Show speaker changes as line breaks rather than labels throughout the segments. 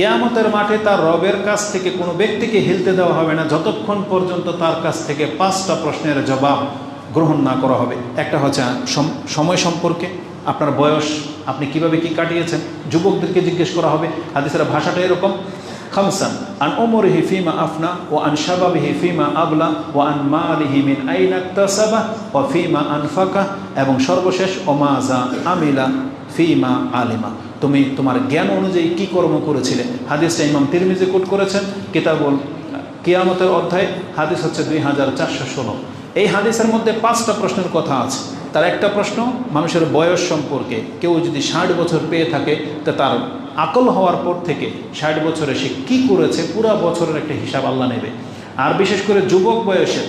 কেয়ামতের মাঠে তার রবের কাছ থেকে কোনো ব্যক্তিকে হিলতে দেওয়া হবে না। যতক্ষণ পর্যন্ত তার কাছ থেকে পাঁচটা প্রশ্নের জবাব গ্রহণ না করা হবে। একটা হচ্ছে সময় সম্পর্কে, আপনার বয়স, আপনি কীভাবে কি কাটিয়েছেন, যুবকদেরকে জিজ্ঞেস করা হবে। হাদিসের ভাষাটা এরকম, খামসান, আন ওমরিহি ফিমা আফনা ও আন শাবাবিহি ফিমা আবলা ও আন মালিহি মিন আইনা তাসাবা ও ফিমা আনফাকা এবং সর্বশেষ, ওমাজা আমিলা ফিমা আলিমা। তুমি তোমার জ্ঞান অনুযায়ী কি কর্ম করেছিলে? হাদিসটা ইমাম তিরমিজি কোট করেছেন, কিতাবুল কিয়ামতের অধ্যায়, হাদিস হচ্ছে দুই হাজার চারশো ষোলো। এই হাদিসের মধ্যে পাঁচটা প্রশ্নের কথা আছে। তার একটা প্রশ্ন, মানুষের বয়স সম্পর্কে। কেউ যদি ষাট বছর পেয়ে থাকে, তা তার আকল হওয়ার পর থেকে ষাট বছরে সে কি করেছে, পুরা বছরের একটা হিসাব আল্লাহ নেবে। আর বিশেষ করে যুবক বয়সে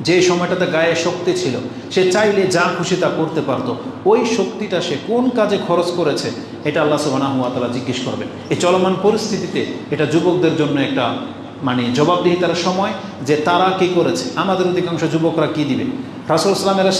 যে সময়টাতে গায়ে শক্তি ছিল, সে চাইলে যা খুশি তা করতে পারতো। ওই শক্তিটা সে কোন কাজে খরচ করেছে, এটা আল্লাহ সুবাহ তালা জিজ্ঞেস করবেন। এই চলমান পরিস্থিতিতে এটা যুবকদের জন্য একটা মানে জবাবদিহিতার সময় যে তারা কি করেছে। আমাদের অধিকাংশ যুবকরা কি দিবে? রাসুল ইসলামের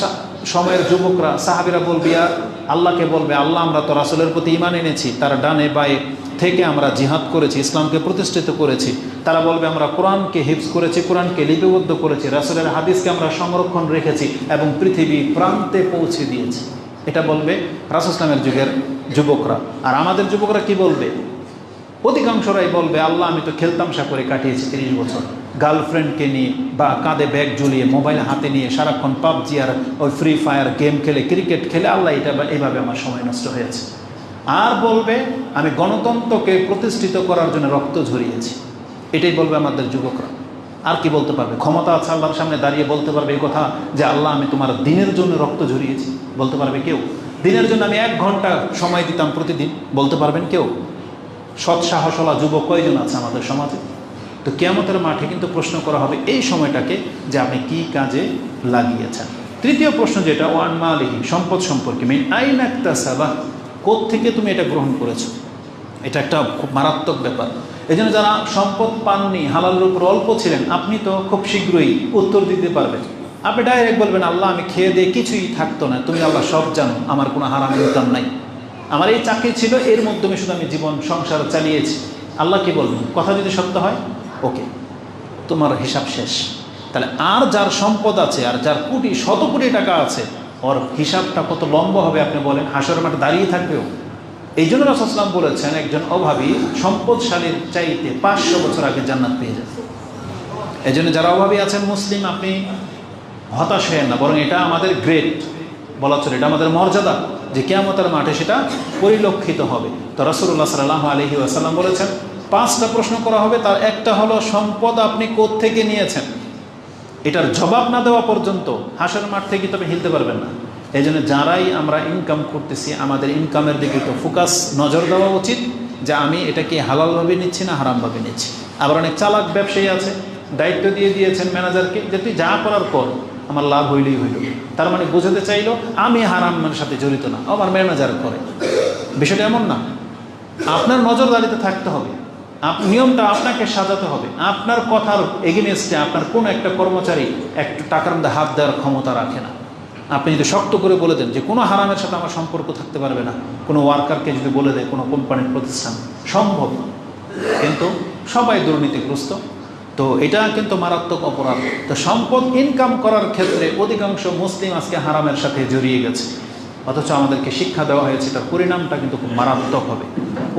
সময়ের যুবকরা, সাহাবিরা বলবে আর আল্লাহকে বলবে, আল্লাহ, আমরা তো রাসুলের প্রতি ইমান এনেছি, তার ডানে বায়ে থেকে আমরা জিহাদ করেছি, ইসলামকে প্রতিষ্ঠিত করেছি। তারা বলবে, আমরা কোরআনকে হিফজ করেছি, কোরআনকে লিপিবদ্ধ করেছি, রাসুলের হাদিসকে আমরা সংরক্ষণ রেখেছি এবং পৃথিবী প্রান্তে পৌঁছে দিয়েছি। এটা বলবে রাসুল ইসলামের যুগের যুবকরা। আর আমাদের যুবকরা কি বলবে? অধিকাংশরাই বলবে, আল্লাহ, আমি তো খেলতামশা করে কাটিয়েছি তিরিশ বছর। গার্লফ্রেন্ডকে নিয়ে বা কাঁধে ব্যাগ ঝুলিয়ে মোবাইল হাতে নিয়ে সারাক্ষণ পাবজি আর ওই ফ্রি ফায়ার গেম খেলে, ক্রিকেট খেলে, আল্লাহ, এটা এইভাবে আমার সময় নষ্ট হয়েছে। আর বলবে, আমি গণতন্ত্রকে প্রতিষ্ঠিত করার জন্য রক্ত ঝরিয়েছি। এটাই বলবে আমাদের যুবকরা। আর কি বলতে পারবে? ক্ষমতা আছে আল্লাহর সামনে দাঁড়িয়ে বলতে পারবে এই কথা যে, আল্লাহ, আমি তোমার দিনের জন্য রক্ত ঝরিয়েছি। বলতে পারবে কেউ। দিনের জন্য আমি এক ঘণ্টা সময় দিতাম প্রতিদিন। বলতে পারবেন কেউ। সৎ সাহসলা যুবক কয়জন আছে আমাদের সমাজে? তো কেয়ামতের মাঠে কিন্তু প্রশ্ন করা হবে এই সময়টাকে যে আপনি কি কাজে লাগিয়েছেন। তৃতীয় প্রশ্ন যেটা, ওয়ান মালিহি, সম্পদ সম্পর্কে, মেন আইন একটা সাবা থেকে তুমি এটা গ্রহণ করেছ? এটা একটা খুব মারাত্মক ব্যাপার। এই জন্য যারা সম্পদ পাননি, হালালের উপর অল্প ছিলেন, আপনি তো খুব শীঘ্রই উত্তর দিতে পারবেন। আপনি ডাইরেক্ট বলবেন, আল্লাহ, আমি খেয়ে দিয়ে কিছুই থাকতো না। তুমি আল্লাহ সব জানো, আমার কোনো হারাম ইনকাম নাই। আমার এই চাকরি ছিল, এর মাধ্যমে শুধু আমি জীবন, সংসার চালিয়েছি। আল্লাহ কি বলবেন? কথা যদি সত্য হয়, ওকে। তোমার হিসাব শেষ। তাহলে আর যার সম্পদ আছে, আর যার কোটি, শত কোটি টাকা আছে, ওর হিসাবটা কত লম্বা হবে আপনি বলেন? হাসর মাঠে দাঁড়িয়ে থাকবেও। এই জন্য রাসাসলাম বলেছেন, একজন অভাবী সম্পদশালীর চাইতে পাঁচশো বছর আগে জান্নাত পেয়ে যাবে। এই জন্য যারা অভাবী আছেন, মুসলিম, আপনি হতাশ হয়েন না, বরং এটা আমাদের গ্রেট বলা চলে, এটা আমাদের মর্যাদা। যে কেয়ামতের মাঠে সেটা পরিলক্ষিত হবে। তো রসুল্লাহ সাল্লাহ আলহি আসাল্লাম বলেছেন, পাঁচটা প্রশ্ন করা হবে, তার একটা হলো, সম্পদ আপনি থেকে নিয়েছেন? এটার জবাব না দেওয়া পর্যন্ত হাঁসের মাঠ থেকে তবে হিলতে পারবেন না। এই জন্য যারাই আমরা ইনকাম করতেছি, আমাদের ইনকামের দিকে একটু ফোকাস নজর দেওয়া উচিত যে আমি এটাকে হালালভাবে নিচ্ছি না হারামভাবে নিচ্ছি। আবার অনেক চালাক ব্যবসায়ী আছে, দায়িত্ব দিয়ে দিয়েছেন ম্যানেজারকে যে তুই যা করার পর আমার লাভ হইলেই হইল। তার মানে বোঝাতে চাইলো, আমি হারামের সাথে জড়িত না আমার ম্যানেজার করে। বিষয়টা এমন না। আপনার নজরদারিতে থাকতে হবে। নিয়মটা আপনাকে সাজাতে হবে। আপনার কথার এগেনেস্টে আপনার কোনো একটা কর্মচারী একটু টাকার মধ্যে হাত দেওয়ার ক্ষমতা রাখে না। আপনি যদি শক্ত করে বলে দেন যে, কোনো হারামের সাথে আমার সম্পর্ক থাকতে পারবে না, কোনো ওয়ার্কারকে যদি বলে দেয়, কোনো কোম্পানির প্রতিষ্ঠান, সম্ভব কিন্তু সবাই দুর্নীতিগ্রস্ত। তো এটা কিন্তু মারাত্মক অপরাধ। তো সম্পদ ইনকাম করার ক্ষেত্রে অধিকাংশ মুসলিম আজকে হারামের সাথে জড়িয়ে গেছে। অথচ আমাদেরকে শিক্ষা দেওয়া হয়েছে, তার পরিণামটা কিন্তু খুব মারাত্মক হবে।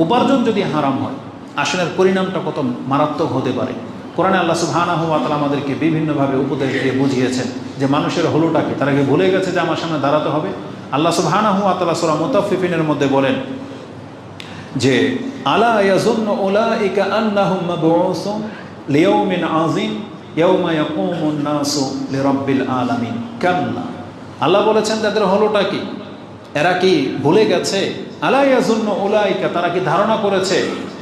উপার্জন যদি হারাম হয় আসনের পরিণামটা কত মারাত্মক হতে পারে। কোরআনে আল্লাহ সুবহানাহু ওয়া তাআলা আমাদেরকে বিভিন্নভাবে উপদেশ দিয়ে বুঝিয়েছেন যে মানুষের হলোটাকে, তারা কি ভুলে গেছে যে আমার সামনে দাঁড়াতে হবে। আল্লাহ সুবহানাহু ওয়া তাআলা সূরা মুতাফফিফিনের মধ্যে বলেন যে, আলা ইয়াজুন্নু উলাইকা আন্নাহুম মাবউসুন? লিয়াউমিন আযীম ইয়াউমা ইয়াকুমুন নাসু লিরাব্বিল আলামিন কাল্লা আল্লাহ বলেছেন, তাদের হলোটা কি? এরা কি ভুলে গেছে? আলা ইয়াজুন্নু উলাইকা, তারা কি ধারণা করেছে?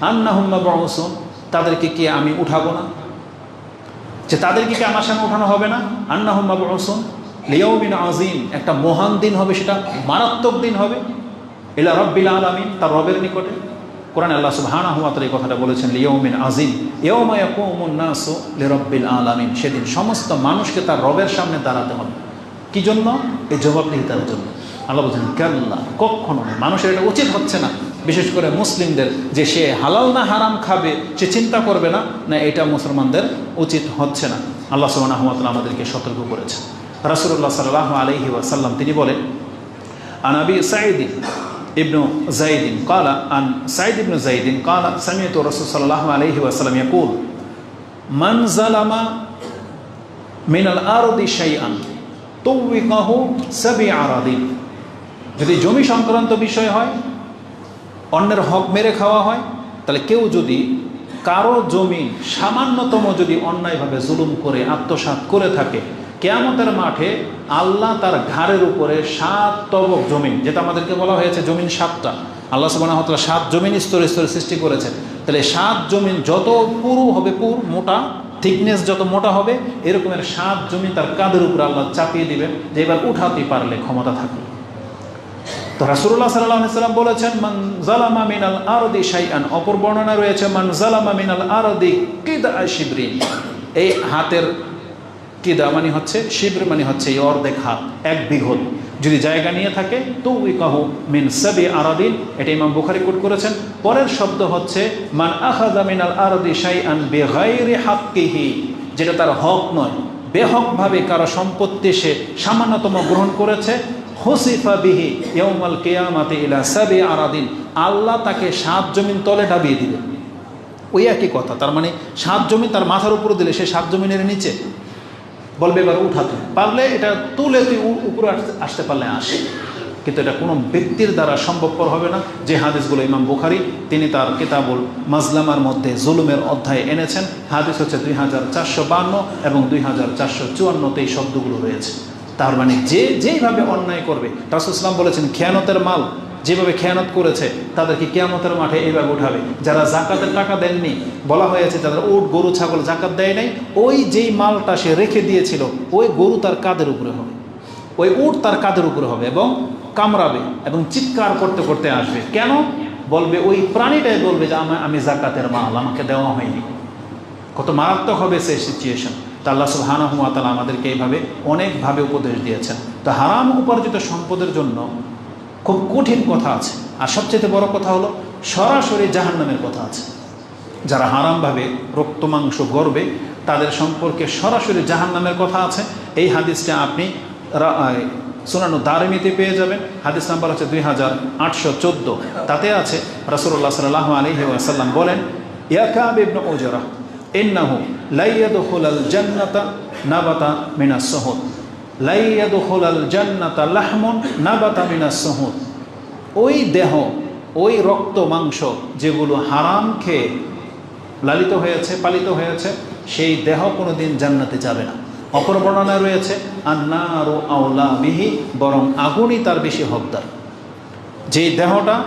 আন্নাহুম মাবউসুন, তাদেরকে কি আমি উঠাবো না? যে তাদেরকে কি আমার সামনে উঠানো হবে না? আন্নাহুম মাবউসুন লিয়াউমিন আযীম, একটা মহান দিন হবে সেটা, মারাত্মক দিন হবে। ইলা রব্বিল আলামিন, তার রবের নিকটে। কোরআন আল্লাহ সুবহানাহু ওয়া তাআলা এই কথাটা বলেছেন, লিয়াউমিন আযীম, ইয়াউমা ইয়াকুমুন নাসু লিরাব্বিল আলামিন সেদিন সমস্ত মানুষকে তার রবের সামনে দাঁড়াতে হবে। কি জন্য? এই জবাবদিহিতার জন্য। আল্লাহ বলছেন, কাল্লা কখনো মানুষের এটা উচিত হচ্ছে না। বিশেষ করে মুসলিমদের, যে সে হালাল না হারাম খাবে, সে চিন্তা করবে না না এটা মুসলমানদের উচিত হচ্ছে না। আল্লাহ সুবাহ আহমতুল্লাহ আমাদেরকে সতর্ক করেছে রাসুল্লাহ সাল্লাহ আলহি ওয়াসাল্লাম তিনি বলেন আনাবি সাইদিন ইবনু জাইদিন কালা আন সাইদ ইবনু জাইদিন কালা সামিয়ত রসুল সাল্লাহ আলহি ওয়াসাল্লাম ইয়াকুল, মান জালামা মিনাল আরদি শাইআন তৌবিকাহু সাবি আরাদিন। যদি জমি সংক্রান্ত বিষয় হয়, অন্যের হক মেরে খাওয়া হয়, তাহলে কেউ যদি কারও জমি সামান্যতম যদি অন্যায়ভাবে জুলুম করে, আত্মসাৎ করে থাকে কেয়ামতের মাঠে আল্লাহ তার ঘাড়ের উপরে সাত তবক জমিন, যেটা আমাদেরকে বলা হয়েছে জমিন সাতটা। আল্লাহ সুবাহ সাত জমিন স্তরে স্তরে সৃষ্টি করেছেন। তাহলে সাত জমিন যত পুরু হবে, পুর, মোটা থিকনেস যত মোটা হবে, এরকমের সাত জমি তার কাঁধের উপরে আল্লাহ চাপিয়ে দিবেন যে এবার উঠাতে পারলে ক্ষমতা থাকবে। তো রাসুল্লাহ সাল্লাহ সাল্লাম বলেছেন, মান জালামা মিনাল আরদি শাইআন অপর বর্ণনা রয়েছে, মান জালামা মিনাল আরদি কিদা শিবরিন এই হাতের কিদা মানে হচ্ছে শিবর মানে হচ্ছে এই অর্ধেক হাত, এক বিঘত যদি জায়গা নিয়ে থাকে তো উই কাহু মিন সাবি আরাদিন, এটা ইমাম বুখারি কোট করেছেন। পরের শব্দ হচ্ছে, মান আহাদা মিনাল আরদি শাইআন বেগাইরি হাক্কিহি যেটা তার হক নয়। বেহকভাবে কারও সম্পত্তি সে সামান্যতম গ্রহণ করেছে। হুসিফা বিহি ইয়ৌমাল কেয়ামাতে ইলা সাবে আরাদিন। আল্লাহ তাকে সাত জমিন তলে ডাবিয়ে দিবে ওই একই কথা, তার মানে সাত জমিন তার মাথার উপরে দিলে সে সাত জমিনের নিচে। বলবে এবার উঠাতে। পারলে এটা তুলে তুই উপরে আসতে পারলে আসে। কিন্তু এটা কোনো ব্যক্তির দ্বারা সম্ভবপর হবে না। যে হাদিসগুলো ইমাম বুখারি, তিনি তার কিতাবুল মাজলামার মধ্যে জুলুমের অধ্যায়ে এনেছেন। হাদিস হচ্ছে দুই হাজার চারশো বান্ন এবং দুই হাজার চারশো চুয়ান্নতে এই শব্দগুলো রয়েছে। তার মানে যে যেইভাবে অন্যায় করবে, রাসুল ইসলাম বলেছেন, খেয়ানতের মাল যেভাবে খেয়ানত করেছে, তাদেরকে কেয়ামতের মাঠে এইভাবে উঠাবে। যারা জাকাতের টাকা দেননি, বলা হয়েছে যাদের উট, গরু, ছাগল জাকাত দেয় নাই, ওই যেই মালটা সে রেখে দিয়েছিল, ওই গরু তার কাদের উপরে হবে। ওই উট তার কাদের উপরে হবে এবং কামড়াবে এবং চিৎকার করতে করতে আসবে। কেন? বলবে, ওই প্রাণীটাই বলবে যে, আমার, আমি জাকাতের মাল, আমাকে দেওয়া হয়নি। কত মারাত্মক হবে সেই সিচুয়েশন তা আল্লাহ সুবহানাহু তালা আমাদেরকে এইভাবে অনেকভাবে উপদেশ দিয়েছেন। তো হারাম উপার্জিত সম্পদের জন্য খুব কঠিন কথা আছে। আর সবচেয়ে বড় কথা হলো সরাসরি জাহান্নামের কথা আছে। যারা হারামভাবে রক্ত মাংস গর্বে তাদের সম্পর্কে সরাসরি জাহান্নামের কথা আছে। এই হাদিসটা আপনি আহ, দারমিতে পেয়ে যাবেন। হাদিস নাম্বার হচ্ছে দুই হাজার আটশো চোদ্দ। তাতে আছে রসুল্লাহ সাল্লাহ আলহি আসাল্লাম বলেন ইয়াকাব ইবনু ওজরা ইন্নাহু লাইয়াদখুলাল জান্নাতা নাবাতা মিনাস জান্নাতা লাহমুন ওই দেহ, ওই রক্ত মাংস যেগুলো হারাম খেয়ে লালিত হয়েছে, পালিত হয়েছে, সেই দেহ কোনো দিন জান্নাতে যাবে না। অপর বর্ণনায় রয়েছে, আন্নার আওলা বিহি, বরং আগুনই তার বেশি হকদার। যেই দেহটা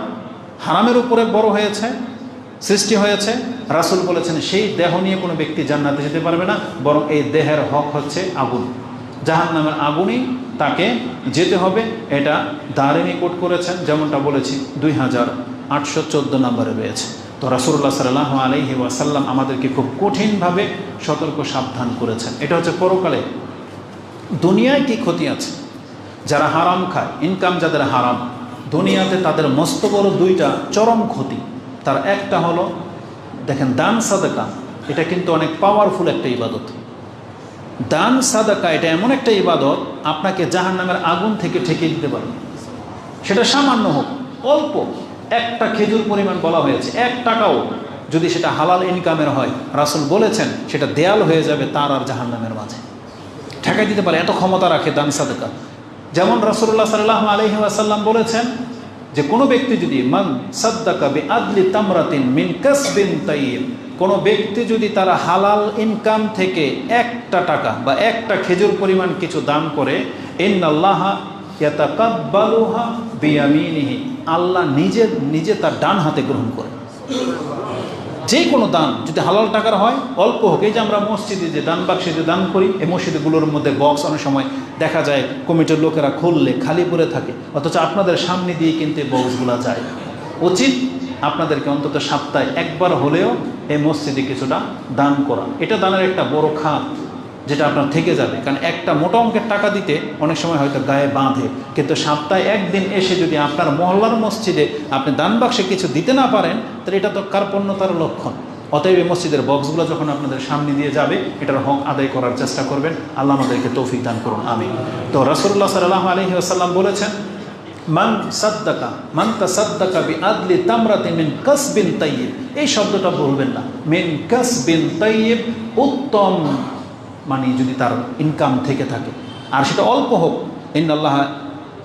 হারামের উপরে বড় হয়েছে, সৃষ্টি হয়েছে, রাসুল বলেছেন, সেই দেহ নিয়ে কোনো ব্যক্তি জান্নাতে যেতে পারবে না, বরং এই দেহের হক হচ্ছে আগুন। জাহান নামের আগুনই তাকে যেতে হবে। এটা দারিনী কোট করেছেন, যেমনটা বলেছি, দুই হাজার আটশো চোদ্দ নম্বরে রয়েছে। তো রাসুল্লাহ সাল্লাহ আলহি ওয়াসাল্লাম আমাদেরকে খুব কঠিনভাবে সতর্ক সাবধান করেছেন। এটা হচ্ছে পরকালে। দুনিয়ায় কি ক্ষতি আছে? যারা হারাম খায় ইনকাম যাদের হারাম, দুনিয়াতে তাদের মস্ত বড় দুইটা চরম ক্ষতি। তার একটা হলো, দেখেন, দান সাদাকা, এটা কিন্তু অনেক পাওয়ারফুল একটা ইবাদত। দান সাদাকা, এটা এমন একটা ইবাদত, আপনাকে জাহান নামের আগুন থেকে ঠেকে দিতে পারে। সেটা সামান্য হোক, অল্প। একটা খেজুর পরিমাণ বলা হয়েছে, এক টাকাও। যদি সেটা হালাল ইনকামের হয়, রাসুল বলেছেন, সেটা দেয়াল হয়ে যাবে তার আর জাহান নামের মাঝে। ঠেকাই দিতে পারে, এত ক্ষমতা রাখে দান সাদাকা। যেমন রাসুল্লাহ সাল্লাহ আলহি আসাল্লাম বলেছেন যে, কোনো ব্যক্তি যদি, মান সাদ্দাকা বে আদলি তামরাতিন মিন কাসবিন তাইয়িব কোনো ব্যক্তি যদি তারা হালাল ইনকাম থেকে একটা টাকা বা একটা খেজুর পরিমাণ কিছু দান করে আল্লাহ নিজে নিজে তার ডান হাতে গ্রহণ করে। যে কোনো দান যদি হালাল টাকার হয়, অল্প হোক, এই যে আমরা মসজিদে যে দান বাক্সে যে দান করি, এই মসজিদগুলোর মধ্যে বক্স অনেক সময় দেখা যায়, কমিটির লোকেরা খুললে, খালি পড়ে থাকে, অথচ আপনাদের সামনে দিয়ে কিন্তু বক্সগুলো যায়। উচিত আপনাদেরকে অন্তত সপ্তাহে একবার হলেও এই মসজিদে কিছুটা দান করা। এটা দানের একটা বড় খাত যেটা আপনার থেকে যাবে। কারণ একটা মোটা অঙ্কের টাকা দিতে অনেক সময় হয়তো গায়ে বাঁধে। কিন্তু সপ্তাহে একদিন এসে যদি আপনার মহল্লার মসজিদে আপনি দান বাক্সে কিছু দিতে না পারেন, তাহলে এটা তো কার্পণ্যতার লক্ষণ। অতএব এই মসজিদের বক্সগুলো যখন আপনাদের সামনে দিয়ে যাবে, এটার হক আদায় করার চেষ্টা করবেন। আল্লাহ আমাদেরকে তৌফিক দান করুন আমি তো রসুল্লাহ সাল্লাহ আলহি আসাল্লাম বলেছেন মান সাদ্দাকা, মান তাসাদ্দাকা বি আদলি তামরাতি মিন কাসবিন তাইয়িব। এই শব্দটা বলবেন না। মিন কাসবিন তাইয়িব উত্তম মানে যদি তার ইনকাম থেকে থাকে। আর সেটা অল্প হোক। ইন্নাল্লাহ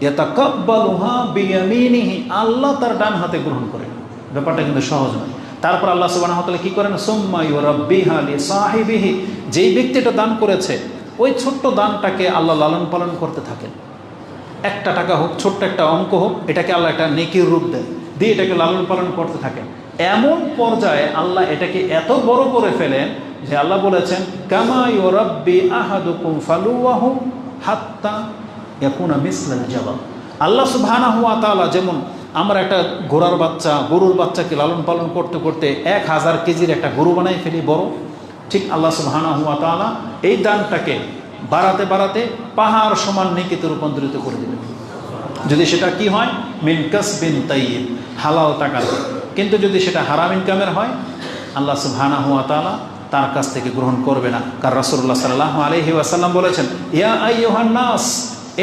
ইয়াতাকাব্বালুহা বিয়ামিনিহি, আল্লাহ তার ডান হাতে গ্রহণ করেন ব্যাপারটা কিন্তু সহজ নয়। তারপর আল্লাহ সুবহানাহু ওয়া কি করেন? সুম্মা ইউরাব্বিহা লি সাহিবিহি যেই ব্যক্তি এটা দান করেছে, ওই ছোট্ট দানটাকে আল্লাহ লালন পালন করতে থাকেন। একটা টাকা হোক, ছোট্ট একটা অঙ্ক হোক, এটাকে আল্লাহ একটা নেকির রূপ দেন। দিয়ে এটাকে লালন পালন করতে থাকেন এমন পর্যায়ে আল্লাহ এটাকে এত বড় করে ফেলেন যে আল্লাহ বলেছেন, কামা ইউরাব্বি আহাদুকুম ফালুয়াহু হাত্তা ইয়াকুনা মিসলাল জবাব আল্লাহ সুবহানাহু হুয়া তাআলা যেমন আমরা একটা ঘোড়ার বাচ্চা, গরুর বাচ্চাকে লালন পালন করতে করতে এক হাজার কেজির একটা গরু বানাই ফেলি বড়, ঠিক আল্লাহ সুবহানাহু হুয়া তাআলা এই দানটাকে বাড়াতে বাড়াতে পাহাড় সমান নেকিতে রূপান্তরিত করে দেবেন যদি সেটা কি হয়? মিনকাস বিন তাইয়িব, হালাল টাকার কিন্তু যদি সেটা হারাম ইনকামের হয়, আল্লাহ সুবহানা হুয়া তালা তার কাছ থেকে গ্রহণ করবে না। কার রাসূলুল্লাহ সাল্লাহ আলাইহি ওয়াসাল্লাম বলেছেন, ইয়া আইয়ুহান নাস,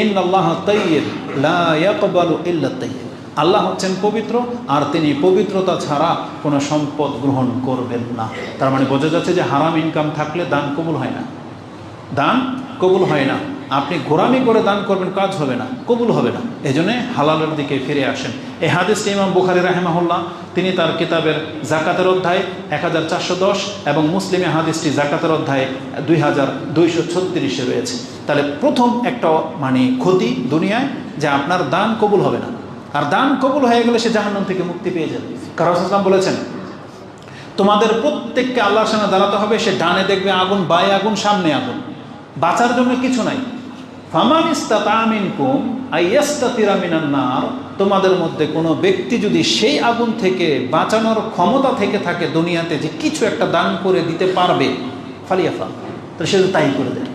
ইন্নাল্লাহ তাইয়িব, লা ইয়াকবালু ইল্লা তাইয়িব। আল্লাহ হচ্ছেন পবিত্র, আর তিনি পবিত্রতা ছাড়া কোনো সম্পদ গ্রহণ করবেন না। তার মানে বোঝা যাচ্ছে যে হারাম ইনকাম থাকলে দান কবুল হয় না। দান কবুল হয় না। আপনি গোরামি করে দান করবেন, কাজ হবে না, কবুল হবে না। এই জন্যে হালালের দিকে ফিরে আসেন। এই হাদিসটি ইমাম বুখারি রাহেমাহুল্লাহ, তিনি তার কিতাবের জাকাতের অধ্যায় এক হাজার চারশো দশ এবং মুসলিমে হাদিসটি জাকাতের অধ্যায় দুই হাজার দুইশো ছত্রিশে রয়েছে। তাহলে প্রথম একটা মানে ক্ষতি দুনিয়ায় যে আপনার দান কবুল হবে না। আর দান কবুল হয়ে গেলে সে জাহান্নাম থেকে মুক্তি পেয়ে যাবে। ইসলাম বলেছেন, তোমাদের প্রত্যেককে আল্লাহর সামনে দাঁড়াতে হবে, সে ডানে দেখবে আগুন, বায়ে আগুন, সামনে আগুন। বাঁচার জন্য কিছু নাই। আইয়াস্তাতিরামিনান্নার তোমাদের মধ্যে কোনো ব্যক্তি যদি সেই আগুন থেকে বাঁচানোর ক্ষমতা থেকে থাকে দুনিয়াতে যে কিছু একটা দান করে দিতে পারবে, ফালিয়াফা, তো সে তাই করে দেয়।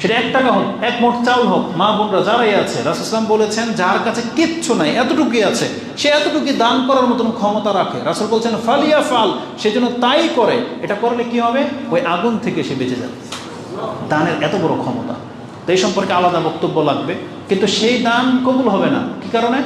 সেটা এক টাকা হোক, এক মোট চাউল হোক, মা বোনরা যারাই আছে রাসুসলাম বলেছেন, যার কাছে কিচ্ছু নাই, এতটুকুই আছে, সে এতটুকু দান করার মতন ক্ষমতা রাখে। রাসুল বলছেন ফালিয়া ফাল সেজন্য তাই করে, এটা করলে কি হবে? ওই আগুন থেকে সে বেঁচে যাবে। দানের এত বড় ক্ষমতা। তো এই সম্পর্কে আলাদা বক্তব্য লাগবে। কিন্তু সেই দান কবুল হবে না। কি কারণে?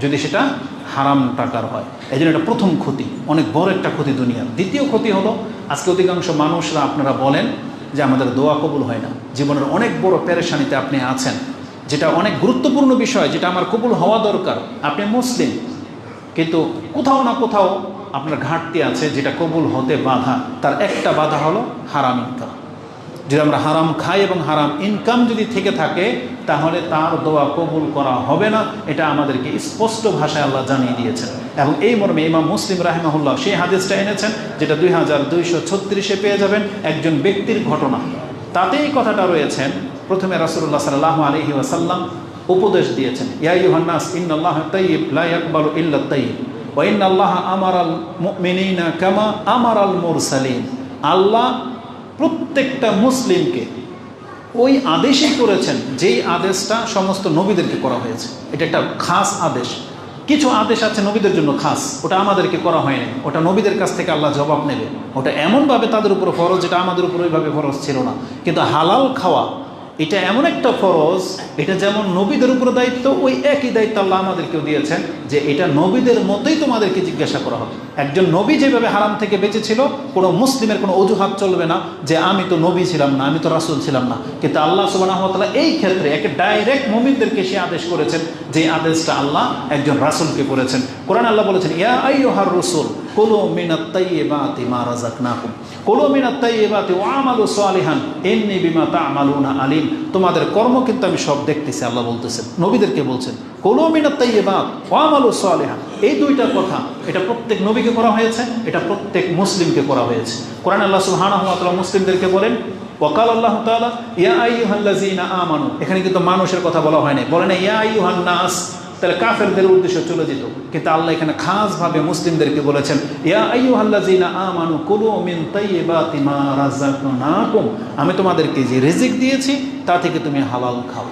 যদি সেটা হারাম টাকার হয়। এই জন্য এটা প্রথম ক্ষতি। অনেক বড় একটা ক্ষতি দুনিয়ার। দ্বিতীয় ক্ষতি হলো, আজকে অধিকাংশ মানুষরা আপনারা বলেন যে আমাদের দোয়া কবুল হয় না। জীবনের অনেক বড় পেরেশানিতে আপনি আছেন। যেটা অনেক গুরুত্বপূর্ণ বিষয়, যেটা আমার কবুল হওয়া দরকার। আপনি মুসলিম। কিন্তু কোথাও না কোথাও আপনার ঘাটতি আছে যেটা কবুল হতে বাধা। তার একটা বাধা হলো হারাম ইনকাম যদি আমরা হারাম খাই এবং হারাম ইনকাম যদি থেকে থাকে, তাহলে তার দোয়া কবুল করা হবে না। এটা আমাদেরকে স্পষ্ট ভাষায় আল্লাহ জানিয়ে দিয়েছেন। এবং এই মর্মে ইমাম মুসলিম রাহিমাহুল্লাহ সেই হাদিসটা এনেছেন, যেটা দুই হাজার দুইশো ছত্রিশে পেয়ে যাবেন একজন ব্যক্তির ঘটনা। তাতেই কথাটা রয়েছেন প্রথমে রাসুল্লাহ সাল্লাহ আলহি ওয়াসাল্লাম উপদেশ দিয়েছেন ইয়াইহান্নাস ইন্নাল্লাহ তাইয়িব লা ইয়াকবালু ইল্লা তাইয়িব ওয়া ইন্নাল্লাহ আমারাল মুমিনিনা কামা আমার আমারাল মুরসালিন। আল্লাহ প্রত্যেকটা মুসলিমকে ওই আদেশই করেছেন যেই আদেশটা সমস্ত নবীদেরকে করা হয়েছে। এটা একটা খাস আদেশ। কিছু আদেশ আছে নবীদের জন্য খাস। ওটা আমাদেরকে করা হয়নি। ওটা নবীদের কাছ থেকে আল্লাহ জবাব নেবে। ওটা এমনভাবে তাদের উপর ফরজ, যেটা আমাদের উপর ওইভাবে ফরজ ছিল না। কিন্তু হালাল খাওয়া, এটা এমন একটা ফরজ, এটা যেমন নবীদের উপর দায়িত্ব, ওই একই দায়িত্ব আল্লাহ আমাদেরকেও দিয়েছেন যে এটা নবীদের মতোই তোমাদেরকে জিজ্ঞাসা করা হবে। একজন নবী যেভাবে হারাম থেকে বেঁচেছিল, কোনো মুসলিমের কোনো অজুহাত চলবে না যে আমি তো নবী ছিলাম না, আমি তো রাসুল ছিলাম না। কিন্তু আল্লাহ সুবাহতাল্লাহ এই ক্ষেত্রে একে ডাইরেক্ট মমিনদেরকে সে আদেশ করেছেন যে আদেশটা আল্লাহ একজন রাসুলকে করেছেন। কোরআন আল্লাহ বলেছেন, ইয়া আইহার রসুল, কোলো মিনাত্তাইবাতি মা রাজাকনাকুম কোলো মিনাত্তাইবাতি ও আমালু সালিহান এমনি বিমা তা আমালুনা আলিম। তোমাদের কর্ম কিন্তু আমি সব দেখতেছি, আল্লাহ বলতেছেন, নবীদেরকে বলছেন। কোলো মিনাত্তাইবাত ও আমালু সালিহান এই দুইটা কথা, এটা প্রত্যেক নবীকে করা হয়েছে, এটা প্রত্যেক মুসলিমকে করা হয়েছে। কোরআন আল্লাহ তাআলা মুসলিমদেরকে বলেন ওকাল আল্লাহ তাআলা, ইয়া আইয়ুহাল্লাযীনা আমানু। এখানে কিন্তু মানুষের কথা বলা হয় না বলেন ইয়া আইয়ুহান নাস তাহলে কাফেরদের উদ্দেশ্যে চলে যেত। কিন্তু আল্লাহ এখানে খাসভাবে মুসলিমদেরকে বলেছেন, ইয়া আইয়ু আল্লাযিনা আমানু, কুলু মিন তাইয়্যিবাতি মা রাযাকনাকুম। আমি তোমাদেরকে যে রিজিক দিয়েছি, তা থেকে তুমি হালাল খাও।